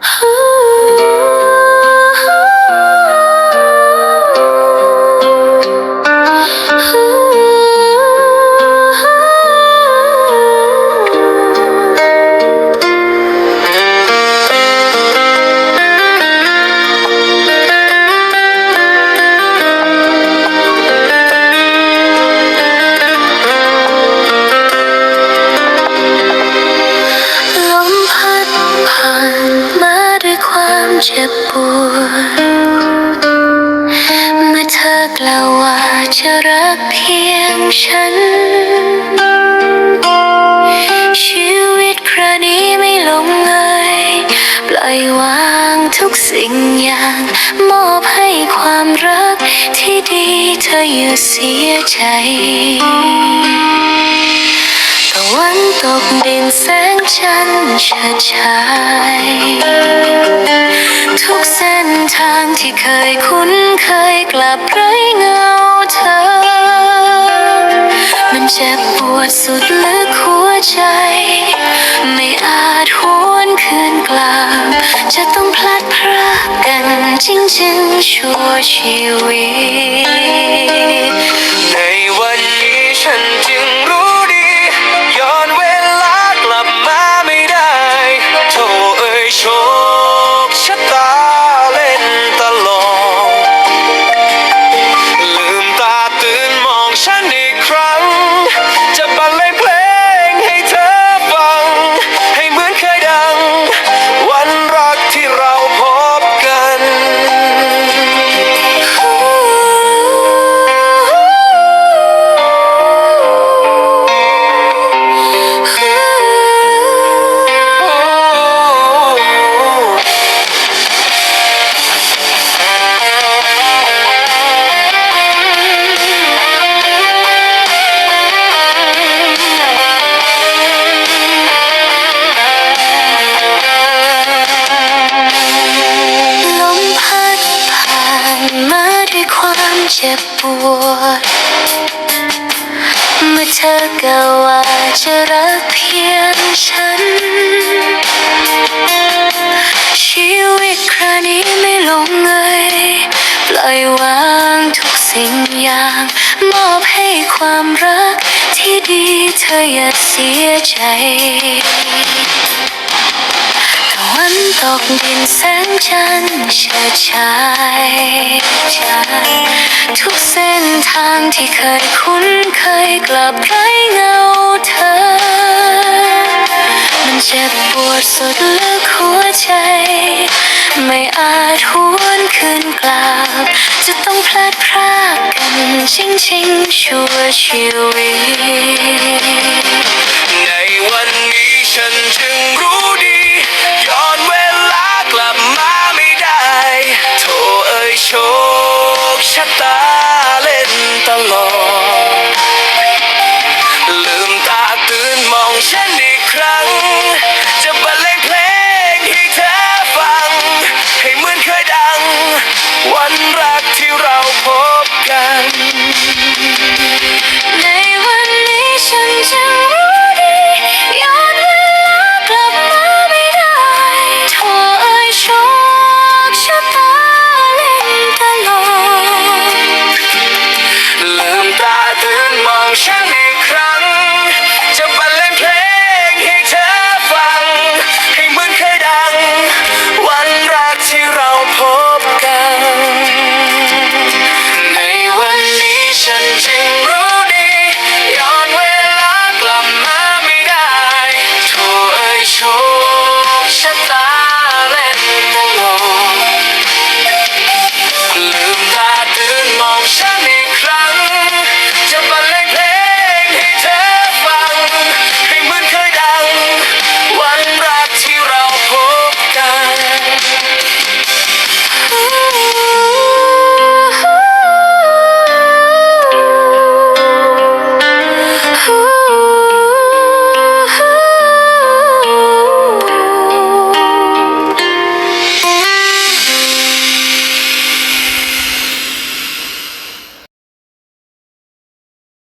Huh? เจ็บปวดเมื่อเธอกล่าวว่าจะรักเพียงฉัน ชีวิตครานี้ไม่ลงเอยปล่อยวางทุกสิ่งอย่าง มอบให้ความรักที่ดีเธออย่าเสียใจ วันตกดินแสงจันทร์เฉิดฉายทุกเส้นทางที่เคยคุ้นเคยกลับไร้เงาเธอ มันเจ็บปวดสุดลึกหัวใจ ไม่อาจหวนคืนกลับจะต้องพลัดพรากกันจริงๆชั่วชีวิต เจ็บปวด เมื่อเธอกล่าวว่าจะรักเพียงฉัน ชีวิตครานี้ไม่ลงเอยปล่อยวางทุกสิ่งอย่าง มอบให้ความรักที่ดีเธออย่าเสียใจ กดินแสงจันทร์เฉิดฉายทุกเส้นทางที่เคยคุ้นเคยกลับไร้เงาเธอ มันเจ็บปวดสุดลึกหัวใจ ไม่อาจหวนคืนกลับ จะต้องพลัดพรากกันจริงๆชั่วชีวิต hello.